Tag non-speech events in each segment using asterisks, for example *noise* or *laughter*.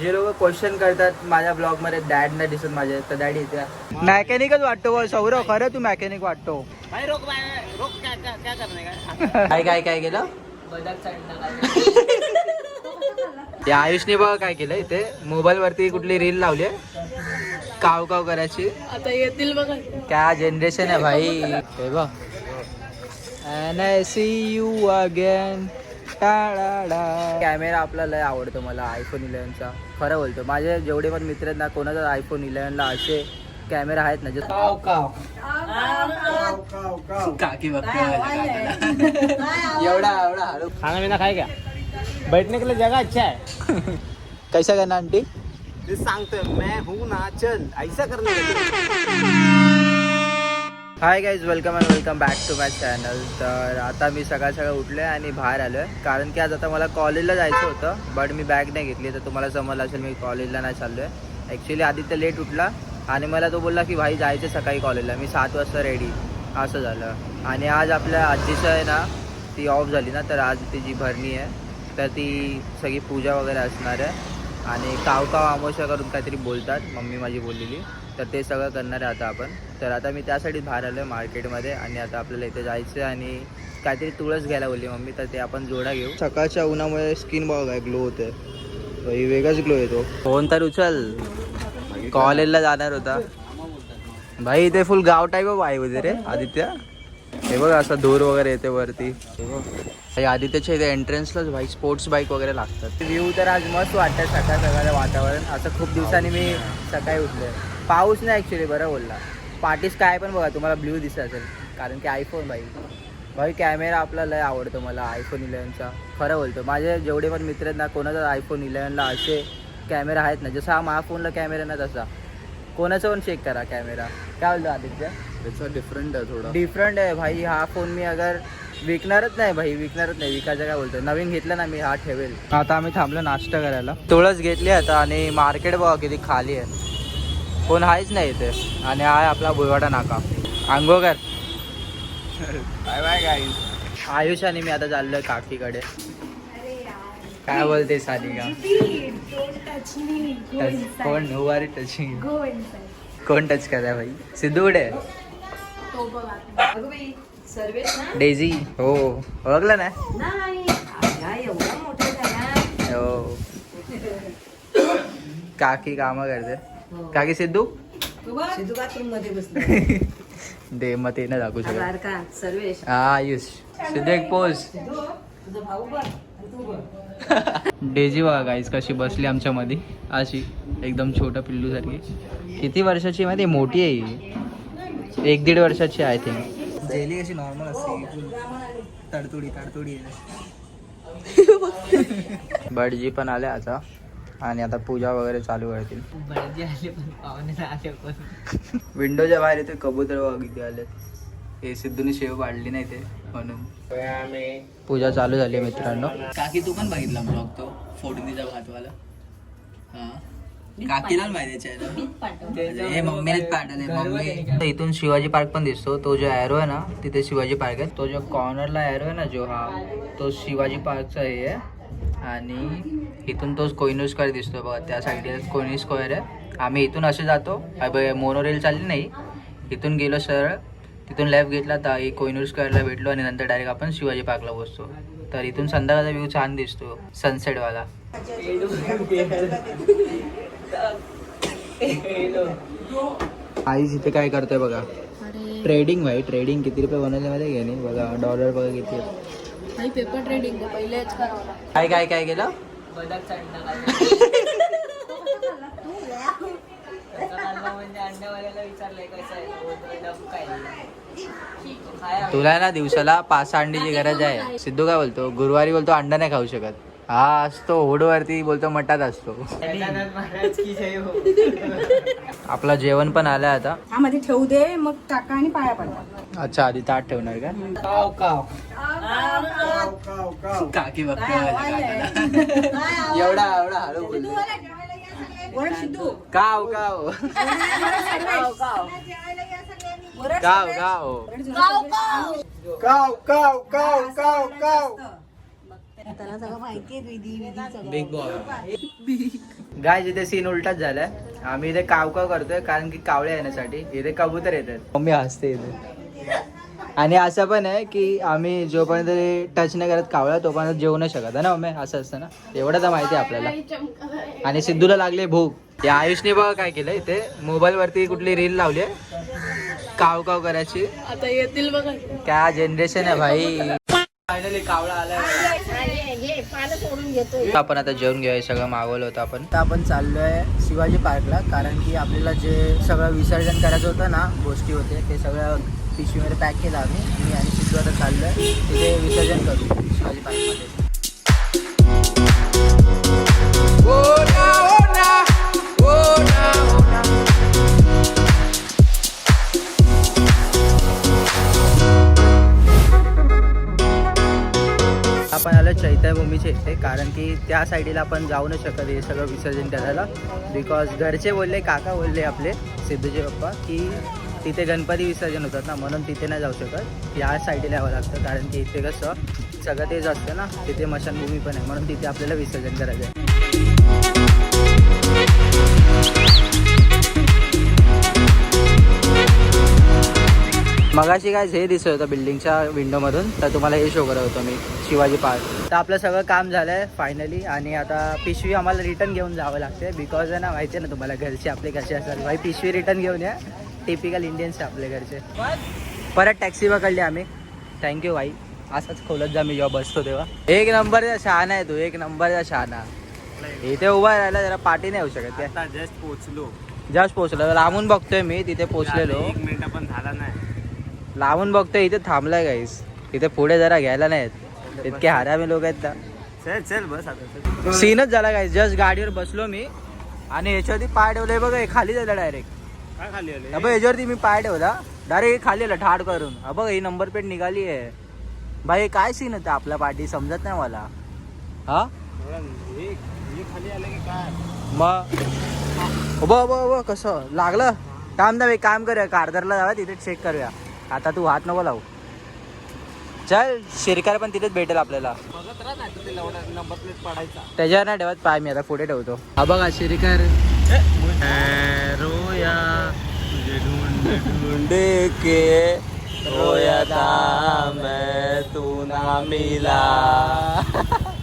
जे लोक क्वेश्चन करतात माझ्या ब्लॉगमध्ये डॅड नाही दिसत माझे तर डॅडी येते. मॅकॅनिकच वाटतो सौरव खरं तू मॅकॅनिक वाटतो. *laughs* काय काय काय केलं? *laughs* ते आयुषने बघा काय केलं इथे. मोबाईल वरती कुठली रील लावली काव काव करायची. आता येतील बघा. क्या जनरेशन आहे भाई. हे बघ. सी यू अगेन कॅमेरा आपला लय आवडतो मला आयफोन इलेव्हनचा खरं बोलतो माझे जेवढे पण मित्र आहेत ना कोणाचा आयफोन इलेव्हनला असे कॅमेरा आहेत ना जे काकी एवढा एवढा हळू. खाना पीना खाएगा बैठने के? लिए जगह अच्छा है *laughs* कैसा करना आंटी? सांगतोय मैं हूँ ना चल. ऐसा करने hi guys welcome and welcome back to my channel तर आता मी सकाळ सकाळ उठलो आहे आणि बाहेर आलो आहे कारण की आज आता मला कॉलेजला जायचं होतं बट मी बॅग नाही घेतली. तर तुम्हाला समजलं असेल मी कॉलेजला नाही चाललो आहे ॲक्च्युली आदित्य लेट उठला आणि मला तो बोलला की भाई जायचं सकाळी कॉलेजला मी सात वाजता रेडी असं झालं. आणि आज आपल्या आजीचं आहे ना ती ऑफ झाली ना तर आज तिची भरणी आहे तर ती सगळी पूजा वगैरे असणार आहे. आणि काव काव आमोशा करून काहीतरी बोलतात मम्मी माझी बोललेली. तर ते सगळं करणार आहे आता आपण. तर आता मी त्यासाठी बाहेर आलो आहे मार्केटमध्ये आणि आता आपल्याला इथे जायचं आहे आणि काहीतरी तुळस घ्यायला बोलली मम्मी तर ते आपण जोडा घेऊ. सकाळच्या उन्हामुळे स्किन बघा काय ग्लो होते वेगळाच ग्लो येतो. फोन तर उचल. कॉलेजला जाणार होता. भाई इथे फुल गाव टाईप आहे होते रे आदित्य. हे बघ असं धूर वगैरे येते वरती. आदित्यच्या इथे एंट्रन्सलाच भाई स्पोर्ट्स बाईक वगैरे लागतात. व्ह्यू तर आज मस्त वाटतं सकाळ सकाळचं वातावरण. असं खूप दिवसांनी मी सकाळी उठलोय. पाऊस नाही ॲक्च्युली बरं बोलला. पाठीस काय पण बघा तुम्हाला ब्ल्यू दिसत असेल. कारण की आयफोन भाई. भाई कॅमेरा आपला लय आवडतो मला आयफोन इलेव्हनचा खरं बोलतो माझे जेवढे पण मित्र आहेत ना कोणाचा आयफोन इलेव्हनला असे कॅमेरा आहेत ना जसा हा फोनला कॅमेरा ना तसा. कोणाचं पण चेक करा कॅमेरा काय बोलतो आदित्य? त्याचा डिफरंट आहे थोडा. डिफरंट आहे भाई हा फोन मी अगर विकणारच नाही भाई विकणारच नाही. विकायचं काय बोलतो नवीन घेतलं ना मी हा ठेवेल. आता आम्ही थांबलो नाश्ता करायला. तुळस घेतली आता आणि मार्केट बघा किती खाली आहे. कोण आहेच नाही इथे. आणि हा आहे आपला बुलवाडा नाका. आंघोकर बाय बाय गाईज आयुष आणि मी आता चाललोय काकीकडे. काय बोलते सानिका? टच कोण? नो आर टचिंग कोण टच करा भाई? सिद्धू कुठे? आहे? डेझी. हो. ओळखलं ना? हो. काकी काम करते. काकी सिद्धू? सिद्धू बाथरूममध्ये बसले. *laughs* दे मग ते नाही दाखवू शकत. का सर्वेश. हा आयुष. सिद्धू एक पोज तुझा भाऊ *laughs* बघ गाईस कशी बसली आमच्या मध्ये अशी एकदम छोटा पिल्लू सारखी. किती वर्षाची माहिती? मोठी आहे ही. एक दीड वर्षाची आय थिंक जेली अशी नॉर्मल असते. तडतोडी तडतोडी बडजी *laughs* पण आले आता. आणि आता पूजा वगैरे चालू करतील. विंडोच्या बाहेर येते कबूतर किती आले हे सिद्धूने शेव पाडली नाही ते म्हणून. पूजा चालू झाली आहे मित्रांनो. काकी तू पण बघितला ब्लॉग तो? फोडणीचा भातवाला हा. काकीला हे मम्मीनेच पाठवले मम्मी इथून शिवाजी पार्क पण दिसतो. तो जो एरो आहे ना तिथे शिवाजी पार्क आहे. तो जो कॉर्नरला एरो आहे ना जो हा तो शिवाजी पार्कचा हे आहे. आणि इथून तो कोहिनूर स्क्वेअर दिसतो बघा त्या साईडला कोहिनूर स्क्वेअर आहे. आम्ही इथून असे जातो. मोनोरेल चालली नाही. इथून गेलो सरळ. तिथून लेफ्ट घेतला तर एक कोहिनूर स्क्वेअरला भेटलो आणि नंतर डायरेक्ट आपण शिवाजी पार्कला बसतो तर इथून संध्याकाळचा व्ह्यू छान दिसतो. सनसेटवाला आईच इथे काय करतोय बघा? ट्रेडिंग भाई ट्रेडिंग किती रुपये बनवले मध्ये घे नाही? बघा डॉलर बघा किती काही पेपर ट्रेडिंग पहिलेच करावं काय काय काय केलं? तुला ना दिवसाला पाच सहा अंडीची गरज आहे. सिद्धू काय बोलतो? गुरुवारी बोलतो अंडा नाही खाऊ शकत. हा असतो होडवरती बोलतो मटात असतो. आपला जेवण पण आलं आता. हा मध्ये ठेवू दे मग टाका आणि पाया पडा अच्छा आधी ताट ठेवणार का? काव काव. काकी बघते. एवढा एवढा हळू सिद्धू काव काव. काव काव काव. काव काव. काव काव बिग बॉय गाय जिथे सीन उलटाच झालाय. आम्ही इथे कावकाव करतोय कारण की कावळे येण्यासाठी. इथे कबूतर येतात. मम्मी हसते इथे. आणि असं पण आहे की आम्ही जोपर्यंत टच नाही करत कावळा तोपर्यंत जेवू नाही शकत है ना मम्मी असं असतं ना? एवढं तर माहिती आहे आपल्याला. आणि सिद्धूला लागले भूक. या आयुषने बघा काय केलं इथे. मोबाईल वरती कुठली रील लावली आहे. काव काव करायची. आता येतील बघा. क्या जनरेशन आहे भाई. फायनली कावळा आलाय. आपण आता जेवण घेऊया सगळं मागवलं होतं आपण. तर आपण चाललोय शिवाजी पार्कला कारण की आपल्याला जे सगळं विसर्जन करायचं होतं ना गोष्टी होते ते सगळं पिशवीमध्ये पॅक केलं आम्ही. मी आणि सिद्धू आता चाललोय. तिथे विसर्जन करू. शिवाजी पार्कमध्ये आपण आलो चैत्यभूमीच्या इथे कारण की त्या साईडला आपण जाऊ नाही शकत हे सगळं विसर्जन करायला. बिकॉज घरचे बोलले काका बोलले आपले सिद्धूचे पप्पा की तिथे गणपती विसर्जन होतात ना म्हणून तिथे नाही जाऊ शकत. या साईडला यावं लागतं कारण की इथे कसं सगळं तेच असतं ना तिथे मशानभूमी पण आहे म्हणून तिथे आपल्याला विसर्जन करायचं आहे. मगाशी काय हे दिसत होतं बिल्डिंगच्या विंडोमधून तर तुम्हाला हे शो करत होतो मी शिवाजी पार्क तर आपलं सगळं काम झालं आहे फायनली आणि आता पिशवी आम्हाला रिटर्न घेऊन जावं लागते बिकॉज आहे ना माहिती आहे ना तुम्हाला घरचे आपले कसे असेल भाई पिशवी रिटर्न घेऊन या. टिपिकल इंडियन्स आहे आपले घरचे. परत टॅक्सी पकडली आम्ही. थँक्यू भाई. असंच खोलत जा मी जेव्हा बसतो तेव्हा. एक नंबरचा शहाणा आहे तू एक नंबरचा शहाणा. इथे उभा राहिला जरा पाठी नाही येऊ शकत जस्ट पोहोचलो. जस्ट पोहोचलो. लांबून बघतोय मी तिथे पोहोचलेलो. एक मिनिट पण झाला नाही. लावून बघतोय इथे थांबलाय गाईस इथे पुढे जरा घ्यायला नाहीत इतके हरामी लोक आहेत ना. चल चल बस आता. सीनच झाला गाईस जस्ट गाडीवर बसलो मी. आणि याच्यावरती पाय ठेवलंय बघा खाली झालं डायरेक्ट काय खाली आले? अबे याच्यावरती मी पाय ठेवला. डायरेक्ट खाली आला ठाड करून. अबघ ही नंबर प्लेट निघाली आहे. भाई काय सीन होतं आपल्या पाठी समजत नाही मला. हा? खाली आलं की काय? मग उभं उभं उभं कसं? लागलं? काम ना एक काम करूया. कारदारला जाऊया तिथे चेक करूया. आता तू हात नको लावू. चल शिरकार पण तिथेच भेटेल आपल्याला. बघत राहा नंबर प्लेट पडायचा. त्याच्यावर नाही ठेवत पाय मी आता पुढे ठेवतो. हा बघा शिरकार. रोया तुझे ढूंढ ढूंढे के रोया था मैं तू ना मिला।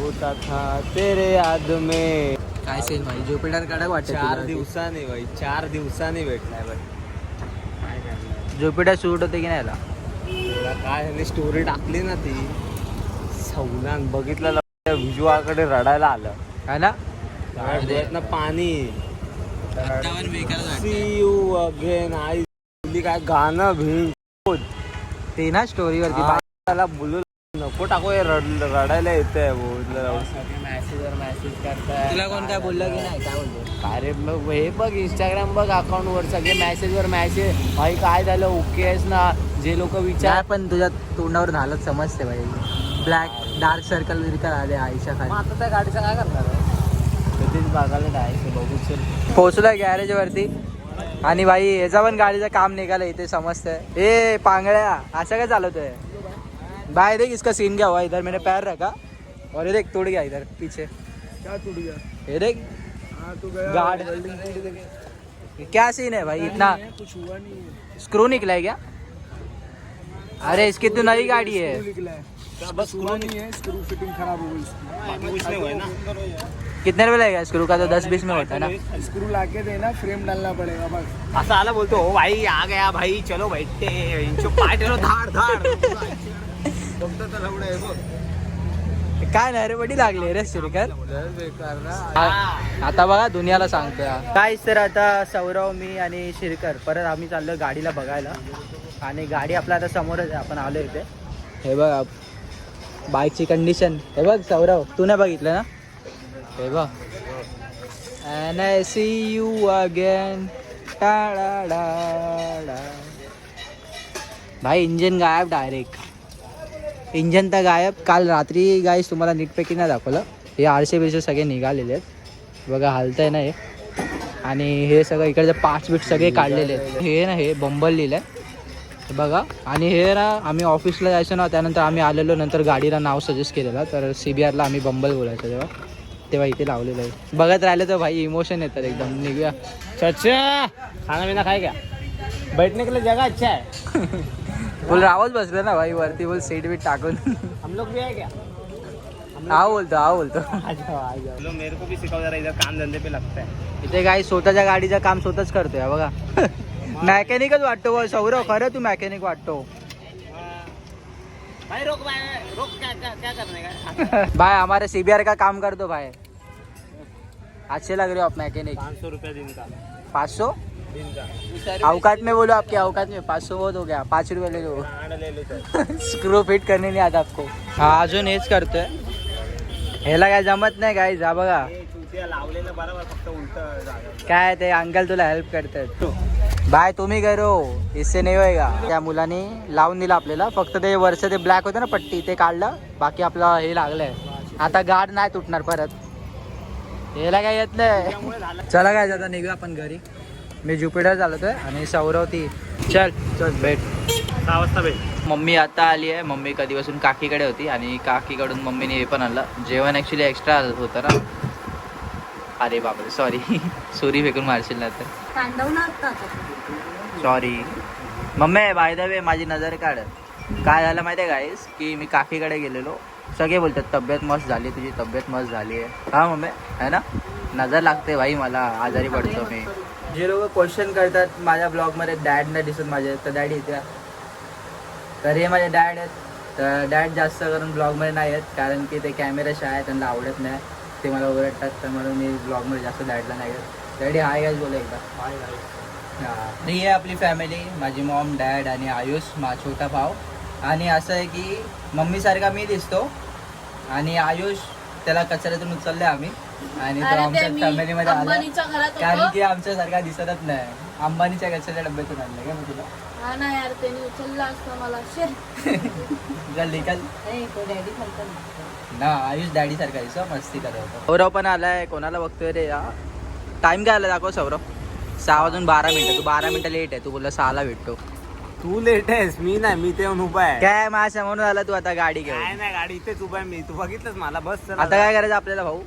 होता था तेरे याद में। काय सीन भाई? ज्युपिटर कडक वाटत चार दिवसांनी भाई चार दिवसांनी भेटलाय भाई? ज्युपिटर शूट होते की नाही याला? तुला काय ह्याने स्टोरी टाकली ना ती. सौनान बघितलं विजुआकडे रडायला आलं. है ना पाणी. सी यू अगेन आई काय गाणं भिन ते ना स्टोरीवरती हा, त्याला बोलू नको टाकू हे रड रडायला येतंय मेसेजवर मेसेज करताय. तुला कोण काय बोललं की नाही? काय बोलतो अरे मग हे बघ इंस्टाग्राम बघ अकाउंट वर सगळे मेसेज वर मेसेज भाई काय झालं? ओके आहेस ना? जे लोक विचार चार पण तुझ्या तोंडावर झालं समजते भाई ब्लॅक डार्क सर्कल विरकल आले आईच्या मग खाली आता त्या गाडीचं काय करणार कधीच बघायला जायचं बघू चल पोहोचलोय गॅरेज वरती. आणि भाई याचा पण गाडीचं काम निघालं इथे समजतंय. ए पांगड्या असं काय चालवतोय? भाई देख इसका सीन क्या हुआ इधर मैंने पैर रखा. और ये देख टूट गया इधर पीछे. क्या टूट गया? ये देख. हाँ तू गार्ड. क्या सीन है भाई? इतना कुछ हुआ नहीं स्क्रू निकला है क्या? अरे इसकी तो नई गाड़ी है। बस स्क्रू नहीं है स्क्रू फिटिंग खराब हो गई कुछ नहीं हुआ ना? कितने रुपए लगेगा? स्क्रू का तो दस बीस में होता है ना। स्क्रू लाके देना फ्रेम डालना पड़ेगा बस। असं आला बोलतो हो भाई आ गया भाई चलो बैठते. इंचो पाय धाड धाड फक्त तर एवढं आहे बघ काय नाही रे बडी लागली रे श्रीकर बेकार ना। आ- आता बघा दुनियाला सांगतोय काय तर आता सौरव मी आणि शिरकर परत आम्ही चाललो गाडीला बघायला. आणि गाडी आपल्या आता समोरच आहे आपण आलो इथे. हे बघ बाईकची कंडिशन हे बघ सौरव तू नाही बघितलं ना? हे बघ and I see you again भाई इंजन गायब डायरेक्ट इंजन तर गायब. काल रात्री गाईस तुम्हाला नीटपैकी नाही दाखवलं. हे आरसे बिरसे सगळे निघालेले आहेत. बघा हालतंय ना हे. आणि हे सगळं इकडचे पाच बीट सगळे काढलेले आहेत. हे ना हे बंबल लिहिलं आहे. बघा. आणि हे ना आम्ही ऑफिसला जायचो ना त्यानंतर आम्ही आलेलो नंतर गाडीला नाव सजेस्ट केलेलं. तर सी बी आरला आम्ही बंबल बोलायचो तेव्हा. तेव्हा इथे लावलेलं आहे. बघत राहिलं तर भाई इमोशन येतात एकदम. निघूया. चाचा खाना पीना खाए क्या बैठने के लिए जगह अच्छा है. *laughs* बोल रावच बसलं ना भाई वरती. बोल सीट बीट टाकून. हम लोग भी है क्या? हा बोलतो हा बोलतो. *laughs* जाओ लोग मेरे को भी सिखाओ जरा इधर काम धंधे पे लगता है. इथे काय स्वतःच्या गाडीचं काम स्वतःच करतोय हा बघा. *laughs* मॅकॅनिकच वाटतो सौरव खरं तू मॅकॅनिक वाटतो. भाई रोक भाई रोक क्या क्या क्या करने का? *laughs* भाई हमारे सीबीआर का काम कर दो भाई। अच्छे लग रहे हो आप मैकेनिक पाँच सौ रुपया दिन का। पाँच सौ? दिन का। औकात में बोलो आपके औकात में। पाँच सौ बहुत हो गया पाच रुपये ले लो। खाना ले लो सर। स्क्रू फिट करणे नाही आता आपको। हा अजून हेच करतोय ह्याला काय जमत नाही काय जा बघा। हे चुतिया लावलेलं बरोबर फक्त उलट काय ते अंकल तुला हेल्प करतात. बाय तुम्ही करो इससे नाही होएगा. त्या मुलाने लावून दिलं आपल्याला. फक्त ते वरचं ते ब्लॅक होतं ना पट्टी ते काढलं. बाकी आपलं हे लागलंय. आता गाड नाही तुटणार परत. ह्याला काय येत नाही. चला काय आता निघूया आपण घरी. मी ज्युपिटर चालवतोय आणि सौरव ती चल चल भेट. सहा वाजता भेट. मम्मी आता आली आहे. मम्मी कधीपासून काकीकडे होती आणि काकीकडून मम्मीने हे पण आणलं. जेवण ॲक्च्युली एक्स्ट्रा होतं ना. अरे बापरे सॉरी *laughs* सुरी फेकून मारशील ना तर. Sorry mummy by the way माझी नजर काढ. काय झालं माहिती आहे गाईस की मी काकीकडे गेलेलो. सगळे बोलतात तब्येत मस्त झाली तुझी तब्येत मस्त झाली आहे. हा मम्मी? है ना? नजर लागते भाई मला आजारी पडतो मी. जे लोक क्वेश्चन करतात माझ्या ब्लॉगमध्ये डॅड नाही दिसत माझे तर डॅडी येत्या. तर हे माझे डॅड आहेत. तर डॅड जास्त करून ब्लॉगमध्ये नाही आहेत कारण की ते कॅमेरा शाय आहेत त्यांना आवडत नाही. ते मला ओरडतात तर म्हणून मी ब्लॉगमध्ये जास्त डॅडला नाही डॅडी हाय गायच बोला एकदा. बाय बाय हा. ही आहे आपली फॅमिली माझी मॉम डॅड आणि आयुष मा छोटा भाऊ. आणि असं आहे की मम्मीसारखा मी दिसतो. आणि आयुष त्याला कचऱ्यातून उचलले आम्ही. आणि तो आमच्या मी फॅमिलीमध्ये आला. कारण की आमच्या सारखा दिसतच नाही. अंबानीच्या कचऱ्याच्या डब्यातून आणलं का मी तुला? हा ना यार त्यांनी उचलला असता मला. तो डॅडी. ना आयुष डॅडी सारखा दिसतो मस्ती करत होता. सौरव पण आलाय कोणाला बघतोय रे या टाइम काय आला दाखव सौरव सहा वाजून बारा मिनिटं तू बारा मिनिटं लेट आहे तू बोलला सहाला भेटतो. तू लेट आहेस मी नाही मी ते उभा आहे. काय माझ्या म्हणून आला तू आता गाडी घेऊन? काय नाही गाडी इथेच उभा आहे मी. तू बघितलंस मला बस चल. आता काय करायचं आपल्याला भाऊ?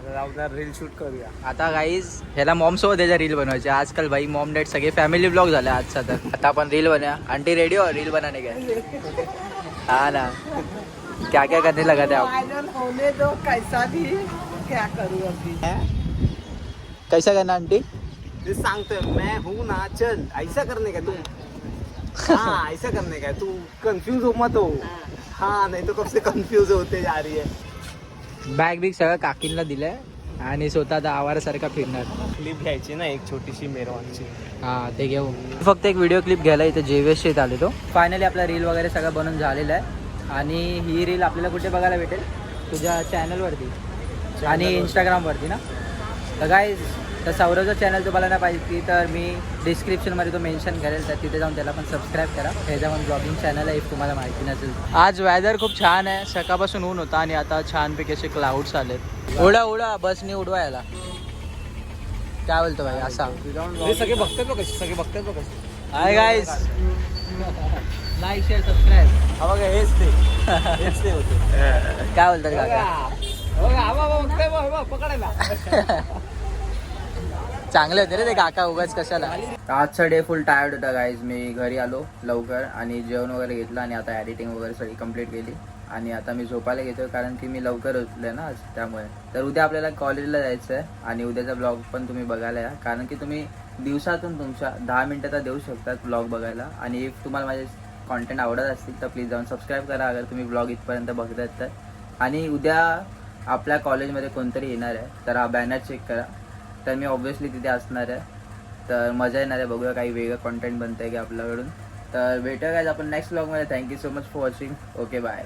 रील शूट करूया. आता गाईज ह्याला मॉम सोबत त्याच्या रील बनवायचे. आजकाल भाई मॉम डॅड सगळे फॅमिली ब्लॉग झाले आजचा तर आता आपण रील बनया आंटी रेडी हो? रील बनाने काय हा ना. क्या क्या करने लगा थे आप? वायरल होने दो कैसा भी क्या करूँ अभी? कैसा करना आंटी? ते सांगतोय मैं हूँ ना चल ऐसा करने का तू हाँ ऐसा करने का तू कंफ्यूज हो मत हो। हाँ। नहीं तो कब से कंफ्यूज होते जा रही है। बॅग बिग सगळं काकींना दिलंय. आणि स्वतः आता आवारासारखा फिरणार. क्लिप घ्यायची ना एक छोटीशी मेरवानची हा ते घेऊ. फक्त एक व्हिडिओ क्लिप घ्यायला इथे जेवेश येत आले तो फायनली आपला रील वगैरे सगळं बनून झालेलं आहे. आणि ही रील आपल्याला कुठे बघायला भेटेल? तुझ्या चॅनलवरती आणि इंस्टाग्रामवरती ना? तर काय तर सौरवचं चॅनल तुम्हाला नाही पाहिजे तर मी डिस्क्रिप्शनमध्ये तो मेन्शन करेल तर तिथे जाऊन त्याला पण सबस्क्राईब करा. ह्याच्या पण ब्लॉगिंग चॅनल आहे if तुम्हाला माहिती नसेल आज वेदर खूप छान आहे. सकाळपासून ऊन होता आणि आता छानपैकी असे क्लाउड्स आलेत. उडा उडा बसने उडवा याला. काय बोलतो भाई असा. हे सगळे बघतात बघ सगळे बघतात बघ hi guys like share subscribe हा बघा हेच ते. हेच ते होते. *laughs* काय बोलतात काका? हा बघ, बघ, पकडायला. *laughs* चांगले होते रे ते काका उगाच कशाला. आजचा डे फुल टायर्ड होता गाईज मी घरी आलो लवकर आणि जेवण वगैरे घेतलं आणि आता एडिटिंग वगैरे सगळी कंप्लीट केली. आणि आता मी झोपायला घेतो कारण की मी लवकर उठले ना आज त्यामुळे. तर उद्या आपल्याला कॉलेजला जायचं आहे आणि उद्याचा ब्लॉग पण तुम्ही बघायला या. कारण की तुम्ही दिवसातून तुमच्या दहा मिनटं तर देऊ शकतात ब्लॉग बघायला. आणि इफ तुम्हाला माझे कॉन्टेंट आवडत असतील तर प्लीज जाऊन सबस्क्राईब करा. अगर तुम्ही ब्लॉग इथपर्यंत बघतायत तर. आणि उद्या आपल्या कॉलेजमध्ये कोणतरी येणार आहे तर हा बॅनर चेक करा. तर मी ऑब्व्हियसली तिथे असणार आहे. तर मजा येणार आहे बघूया काही वेगळं कॉन्टेंट बनतं आहे की आपल्याकडून. तर भेटूया काय आपण नेक्स्ट ब्लॉगमध्ये thank you so much for watching okay bye